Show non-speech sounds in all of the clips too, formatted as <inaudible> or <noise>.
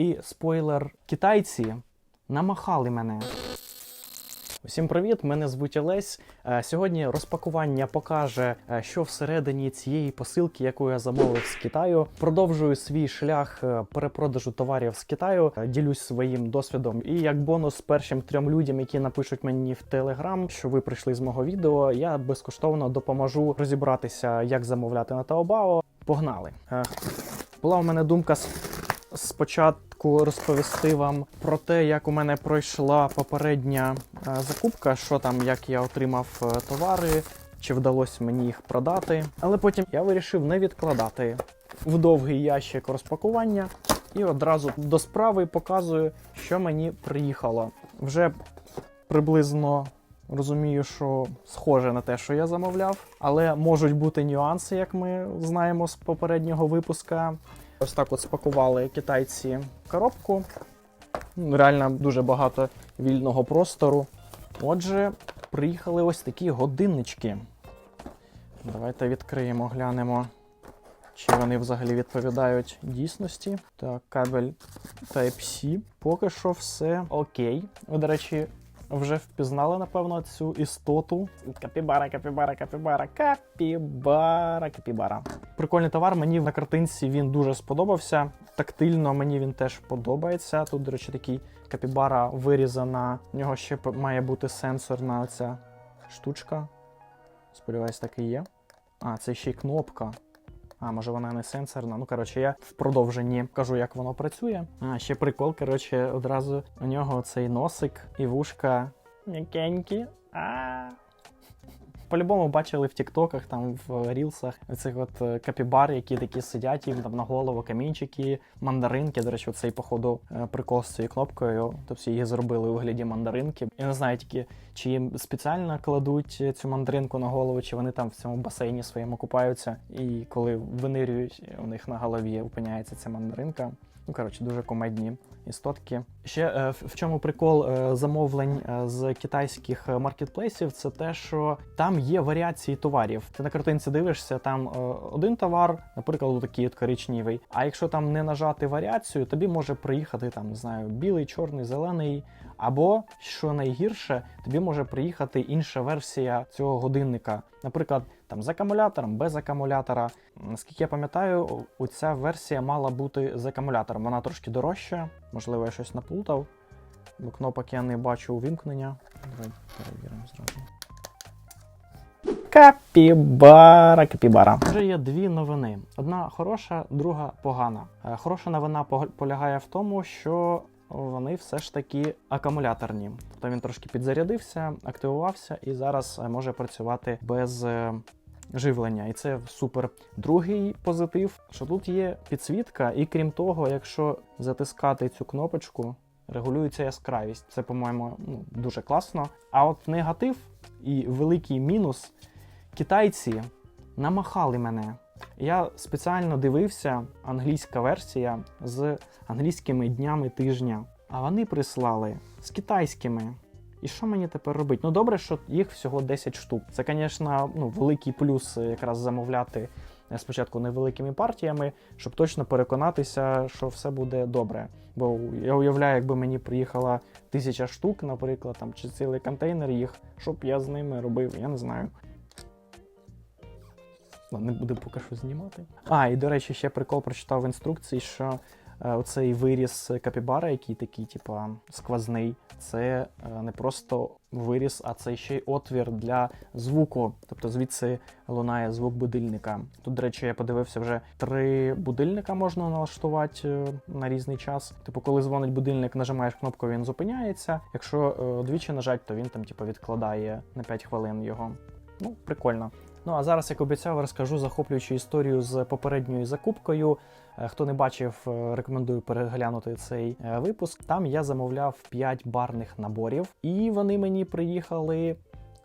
І спойлер, китайці намахали мене. Усім привіт! Мене звуть Олесь. Е, Сьогодні розпакування покаже, е, що всередині цієї посилки, яку я замовив з Китаю. Продовжую свій шлях е, перепродажу товарів з Китаю. Ділюсь своїм досвідом. І як бонус першим трьом людям, які напишуть мені в Телеграм, що ви прийшли з мого відео, я безкоштовно допоможу розібратися, як замовляти на Taobao. Погнали! Була у мене думка с- спочатку розповісти вам про те, як у мене пройшла попередня е, закупка, що там, як я отримав е, товари, чи вдалося мені їх продати. Але потім я вирішив не відкладати в довгий ящик розпакування і одразу до справи показую, що мені приїхало. Вже приблизно розумію, що схоже на те, що я замовляв, але можуть бути нюанси, як ми знаємо з попереднього випуска. Ось так от спакували китайці коробку. Ну, Реально дуже багато вільного простору. Отже, приїхали ось такі годиннички. Давайте відкриємо, глянемо, чи вони взагалі відповідають дійсності. Так, кабель Type-C. Поки що все окей. До речі, вже впізнали, напевно, цю істоту. Капібара, капібара, капібара, капібара, капібара. Прикольний товар. Мені на картинці він дуже сподобався. Тактильно мені він теж подобається. Тут, до речі, такий капібара вирізана. В нього ще має бути сенсорна оця штучка. Сподіваюсь, так і є. А, це ще й кнопка. А, може вона не сенсорна. Ну, коротше, я в продовженні кажу, як воно працює. А, ще прикол, коротше, одразу у нього цей носик і вушка м'якенькі. По-любому бачили в тіктоках, там в рілсах цих от е, капібар, які такі сидять, їм там на голову камінчики, мандаринки. До речі, цей, походу, е, прикол з цією кнопкою. Тобто її зробили у вигляді мандаринки. Я не знаю тільки, чи їм спеціально кладуть цю мандаринку на голову, чи вони там в цьому басейні своєму купаються, і коли винирюють, у них на голові опиняється ця мандаринка. Ну, коротше, дуже комедні істотки. Ще е, в чому прикол е, замовлень е, з китайських маркетплейсів, це те, що там є варіації товарів. Ти на картинці дивишся, там один товар, наприклад, такий от коричневий. А якщо там не нажати варіацію, тобі може приїхати там, не знаю, білий, чорний, зелений. Або, що найгірше, тобі може приїхати інша версія цього годинника. Наприклад, там з акумулятором, без акумулятора. Наскільки я пам'ятаю, оця версія мала бути з акумулятором. Вона трошки дорожча, можливо, я щось наплутав, бо кнопок я не бачу увімкнення. Давай перевіримо зразу. Капібара, капібара. Вже є дві новини. Одна хороша, друга погана. Е, Хороша новина полягає в тому, що вони все ж таки акумуляторні. Тобто він трошки підзарядився, активувався і зараз е, може працювати без е, живлення. І це супер. Другий позитив, що тут є підсвітка, і крім того, якщо затискати цю кнопочку, регулюється яскравість. Це, по-моєму, ну, дуже класно. А от негатив і великий мінус китайці намахали мене. Я спеціально дивився англійська версія з англійськими днями тижня, а вони прислали з китайськими. І що мені тепер робити? Ну добре, що їх всього 10 штук. Це, звісно, ну, великий плюс е, якраз замовляти е, спочатку невеликими партіями, щоб точно переконатися, що все буде добре. Бо я уявляю, якби мені приїхала тисяча штук, наприклад, там чи цілий контейнер їх, що б я з ними робив, я не знаю. Не буду поки що знімати. А, і до речі, ще прикол прочитав в інструкції, що е, оцей виріс капібара, який такий, типа, сквозний, це е, не просто виріс, а це ще й отвір для звуку. Тобто звідси лунає звук будильника. Тут, до речі, я подивився вже три будильника можна налаштувати е, на різний час. Типу, коли дзвонить будильник, нажимаєш кнопку, він зупиняється. Якщо двічі нажать, то він там, типу, відкладає на 5 хвилин його. Ну, прикольно. Ну а зараз, як обіцяв, розкажу захоплюючу історію з попередньою закупкою. Е, Хто не бачив, е, рекомендую переглянути цей е, випуск. Там я замовляв 5 барних наборів, і вони мені приїхали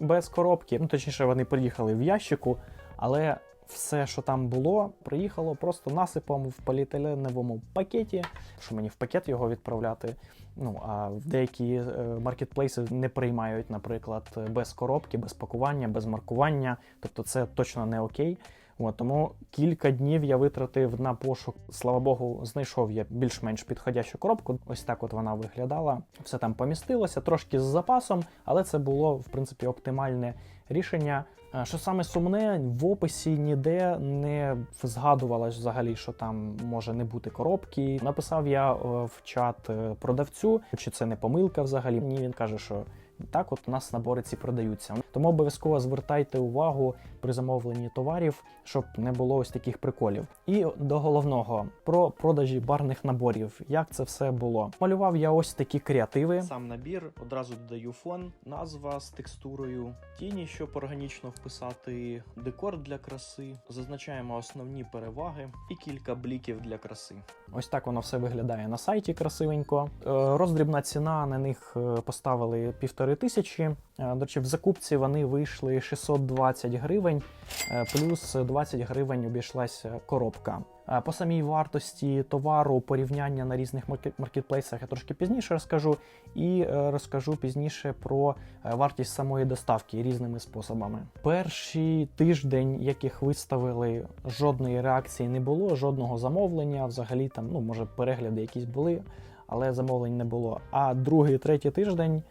без коробки. Ну, точніше, вони приїхали в ящику, але все, що там було, приїхало просто насипом в поліетиленовому пакеті. Що мені в пакет його відправляти? Ну а деякі е, маркетплейси не приймають, наприклад, без коробки, без пакування, без маркування. Тобто це точно не окей. От, тому кілька днів я витратив на пошук. Слава Богу, знайшов я більш-менш підходящу коробку. Ось так от вона виглядала. Все там помістилося, трошки з запасом, але це було в принципі оптимальне рішення. Що саме сумне, в описі ніде не згадувалось взагалі, що там може не бути коробки. Написав я е, в чат е, продавцю, чи це не помилка взагалі. Ні, він каже, що так, от у нас набори ці продаються. Тому обов'язково звертайте увагу при замовленні товарів, щоб не було ось таких приколів. І до головного про продажі барних наборів. Як це все було? Малював я ось такі креативи. Сам набір одразу додаю фон, назва з текстурою, тіні, щоб органічно вписати, декор для краси. Зазначаємо основні переваги і кілька бліків для краси. Ось так воно все виглядає на сайті красивенько. Е, роздрібна ціна на них е, поставили півтора. 4500. Е, до речі, в закупці вони вийшли 620 гривень, е, плюс 20 гривень обійшлася коробка. Е, по самій вартості товару порівняння на різних маркетплейсах я трошки пізніше розкажу, і розкажу пізніше про вартість самої доставки різними способами. Перший тиждень, яких виставили, жодної реакції не було, жодного замовлення. Взагалі там, ну може, перегляди якісь були, але замовлень не було. А другий, третій тиждень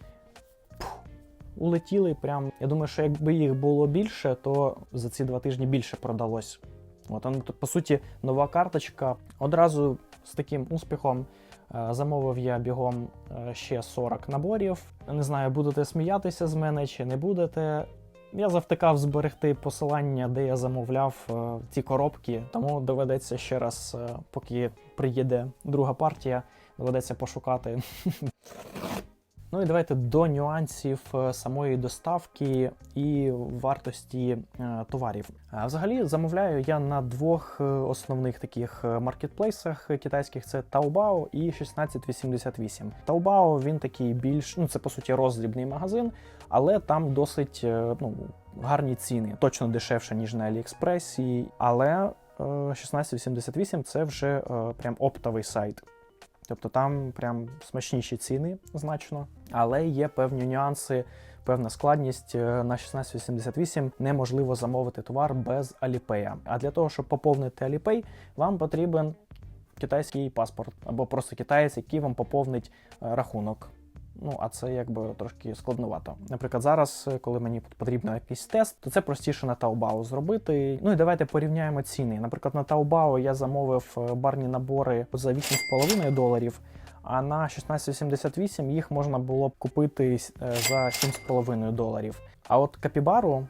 улетіли. Прям я думаю, що якби їх було більше, то за ці два тижні більше продалось. От, ну, по суті, нова карточка. Одразу з таким успіхом е, замовив я бігом е, ще 40 наборів. Не знаю, будете сміятися з мене чи не будете. Я завтикав зберегти посилання, де я замовляв е, ці коробки, тому доведеться ще раз, поки приїде друга партія, доведеться пошукати. <laughs> Ну і давайте до нюансів е, самої доставки і вартості е, товарів. Взагалі замовляю я на двох е, основних таких маркетплейсах китайських: це Taobao і 1688. Taobao він такий більш, ну це по суті роздрібний магазин, але там досить ну, гарні ціни, точно дешевше, ніж на Аліекспресі. Але е, 1688 це вже прям оптовий сайт. Тобто там прям смачніші ціни значно, але є певні нюанси, певна складність. Е, На 1688 неможливо замовити товар без Alipay. А для того, щоб поповнити Alipay, вам потрібен китайський паспорт або просто китаєць, який вам поповнить е, рахунок. Ну, а це якби трошки складновато. Наприклад, зараз, е, коли мені потрібен якийсь тест, то це простіше на Taobao зробити. Ну і давайте порівняємо ціни. Наприклад, на Taobao я замовив е, барні набори за 8,5 доларів, а на 1688 їх можна було б купити е, за 7,5 доларів. А от капібару.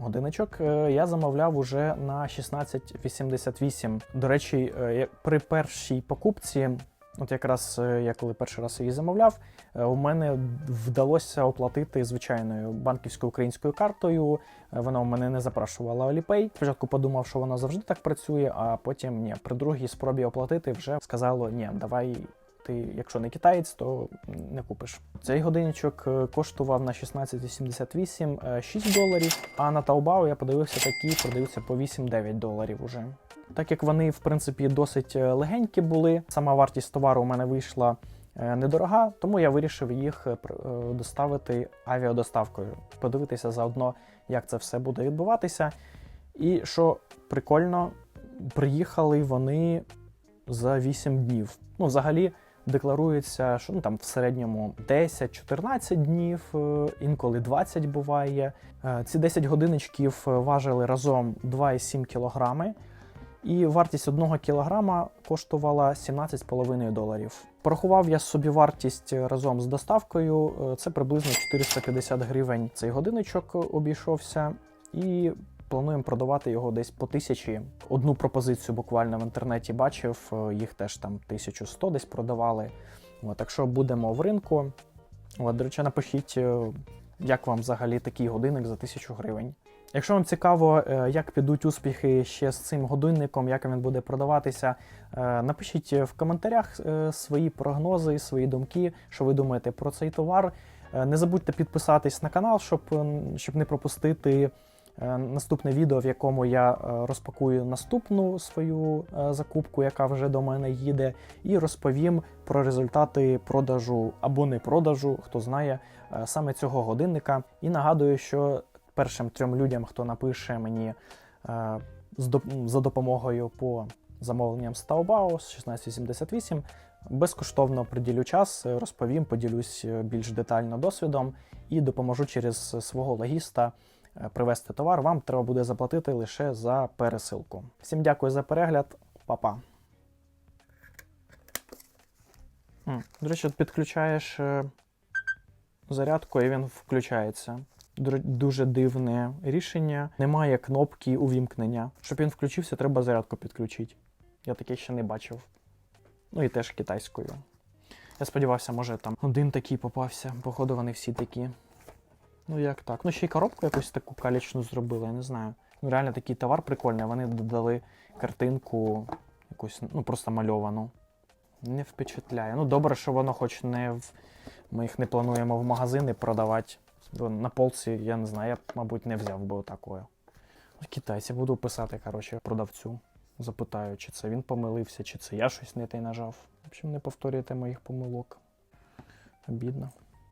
Годиночок я замовляв уже на 1688. До речі, при першій покупці, от якраз е, я коли перший раз її замовляв, е, у мене вдалося оплатити звичайною банківською українською картою. Е, Вона у мене не запрашувала Alipay. Спочатку подумав, що воно завжди так працює, а потім ні. При другій спробі оплатити вже сказало: ні, давай. Ти, якщо не китаєць, то не купиш. Цей годинничок коштував на 16,88 е, 6 доларів, а на Taobao я подивився такі, продаються по 8-9 доларів уже. Так як вони, в принципі, досить е, легенькі були, сама вартість товару у мене вийшла е, недорога, тому я вирішив їх е, доставити авіадоставкою, подивитися заодно, як це все буде відбуватися. І що прикольно, приїхали вони за 8 днів. Ну, взагалі. Декларується, що ну там в середньому 10-14 днів, інколи 20 буває. Ці 10 годиночків важили разом 2,7 кілограми, і вартість одного кілограма коштувала 17,5 доларів. Порахував я собі вартість разом з доставкою. е, Це приблизно 450 гривень. Цей годиночок обійшовся, і плануємо продавати його десь по тисячі. Одну пропозицію буквально в інтернеті бачив, е, їх теж там 1100 десь продавали. От, так будемо в ринку. От, до речі, напишіть, е, як вам взагалі такий годинник за 1000 гривень. Якщо вам цікаво, е, як підуть успіхи ще з цим годинником, як він буде продаватися, е, напишіть в коментарях е, свої прогнози, свої думки, що ви думаєте про цей товар. Не забудьте підписатись на канал, щоб, щоб не пропустити наступне відео, в якому я розпакую наступну свою закупку, яка вже до мене їде, і розповім про результати продажу або не продажу, хто знає саме цього годинника. І нагадую, що першим трьом людям, хто напише мені е, за допомогою по замовленням з Taobao з 1688. Безкоштовно приділю час, е, розповім, поділюсь е, більш детально досвідом і допоможу через свого логіста привезти товар. Вам треба буде заплатити лише за пересилку. Всім дякую за перегляд, Па-па. До речі, підключаєш зарядку і він включається. Дуже дивне рішення. Немає кнопки увімкнення. Щоб він включився, треба зарядку підключити. Я таке ще не бачив. Ну і теж китайською. Я сподівався, може там один такий попався. Походу, вони всі такі. Ну як так? Ну ще й коробку якусь таку калічну зробили, я не знаю. Ну реально такий товар прикольний. Вони додали картинку якусь, ну просто мальовану. Не впечатляє. Ну добре, що воно хоч не в. Ми їх не плануємо в магазини продавати. На полці, я не знаю, я б, мабуть, не взяв би отакою. Китайці буду писати, коротше, продавцю. Запитаю, чи це він помилився, чи це я щось не те нажав. В общем, не повторюйте моїх помилок. Обідно.